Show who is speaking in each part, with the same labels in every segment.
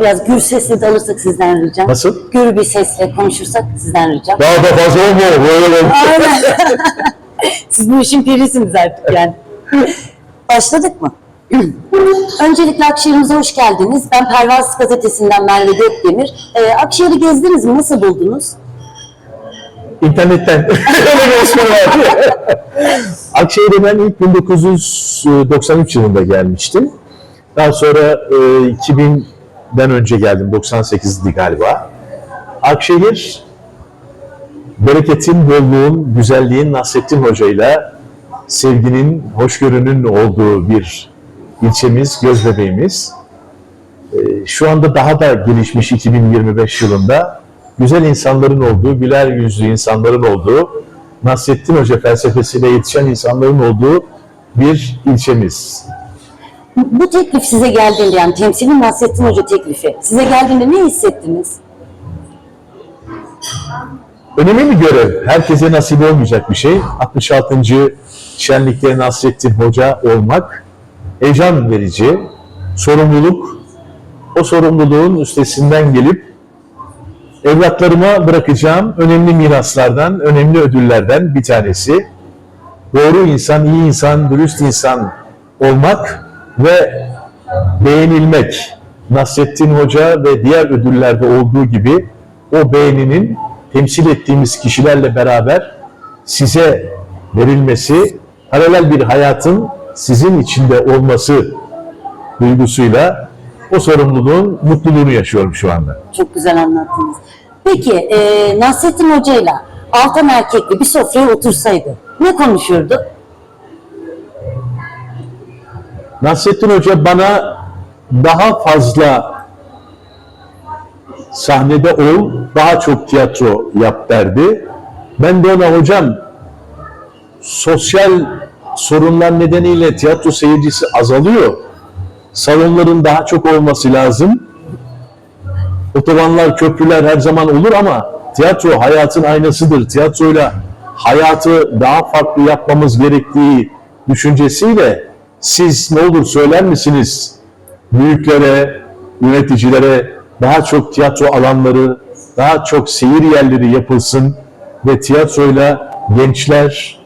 Speaker 1: Biraz gür sesle de alırsak sizden ricam.
Speaker 2: Nasıl?
Speaker 1: Gür bir sesle konuşursak sizden ricam.
Speaker 2: Daha da fazla olmuyor. Böyle
Speaker 1: Aynen. Siz bu işin pirisiniz artık yani. Başladık mı? Öncelikle Akşehir'imize hoş geldiniz. Ben Pervaz Gazetesi'nden Merve Gökdemir. Ee, Akşehir'i gezdiniz mi? Nasıl buldunuz?
Speaker 2: İnternetten. Öyle bir ismi var. Akşehir'e ben ilk 1993 yılında gelmiştim. Daha sonra e, 2000'den önce geldim. 98'di galiba. Akşehir bereketin, bolluğun, güzelliğin Nasrettin Hoca'yla sevginin, hoşgörünün olduğu bir ilçemiz, göz bebeğimiz. E, Şu anda daha da gelişmiş 2025 yılında güzel insanların olduğu, güler yüzlü insanların olduğu, Nasrettin Hoca felsefesiyle yetişen insanların olduğu bir ilçemiz.
Speaker 1: Bu teklif size geldiğinde yani temsili Nasrettin Hoca teklifi size geldiğinde ne hissettiniz?
Speaker 2: Önemli bir görev. Herkese nasip olmayacak bir şey. 66. Şenlikte Nasrettin Hoca olmak heyecan verici, sorumluluk. O sorumluluğun üstesinden gelip evlatlarıma bırakacağım önemli miraslardan, önemli ödüllerden bir tanesi. Doğru insan, iyi insan, dürüst insan olmak ve beğenilmek. Nasrettin Hoca ve diğer ödüllerde olduğu gibi o beğeninin temsil ettiğimiz kişilerle beraber size verilmesi, paralel bir hayatın sizin içinde olması duygusuyla o sorumluluğun mutluluğunu yaşıyorum şu anda.
Speaker 1: Çok güzel anlattınız. Peki e, Nasrettin Hoca'yla Altan Erkekli bir sofraya otursaydı ne konuşurdu?
Speaker 2: Nasrettin Hoca bana daha fazla sahnede ol, daha çok tiyatro yap derdi. Ben de ona hocam sosyal sorunlar nedeniyle tiyatro seyircisi azalıyor. Salonların daha çok olması lazım. Otobanlar, köprüler her zaman olur ama tiyatro hayatın aynasıdır. Tiyatroyla hayatı daha farklı yapmamız gerektiği düşüncesiyle siz ne olur söyler misiniz büyüklere, yöneticilere daha çok tiyatro alanları, daha çok seyir yerleri yapılsın ve tiyatroyla gençler,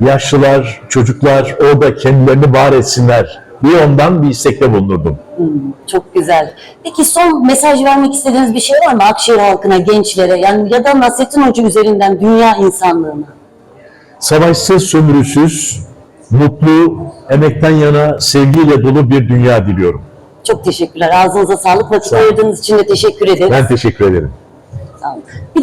Speaker 2: yaşlılar, çocuklar orada kendilerini var etsinler diye ondan bir istekte bulunurdum.
Speaker 1: Çok güzel. Peki son mesaj vermek istediğiniz bir şey var mı Akşehir halkına, gençlere yani ya da Nasrettin Hoca üzerinden dünya insanlığına?
Speaker 2: Savaşsız, sömürüsüz, mutlu, emekten yana sevgiyle dolu bir dünya diliyorum.
Speaker 1: Çok teşekkürler. Ağzınıza sağlık. Vakit
Speaker 2: Sağ
Speaker 1: ayırdığınız için de teşekkür ederim.
Speaker 2: Ben teşekkür ederim. Sağ olun. Bir de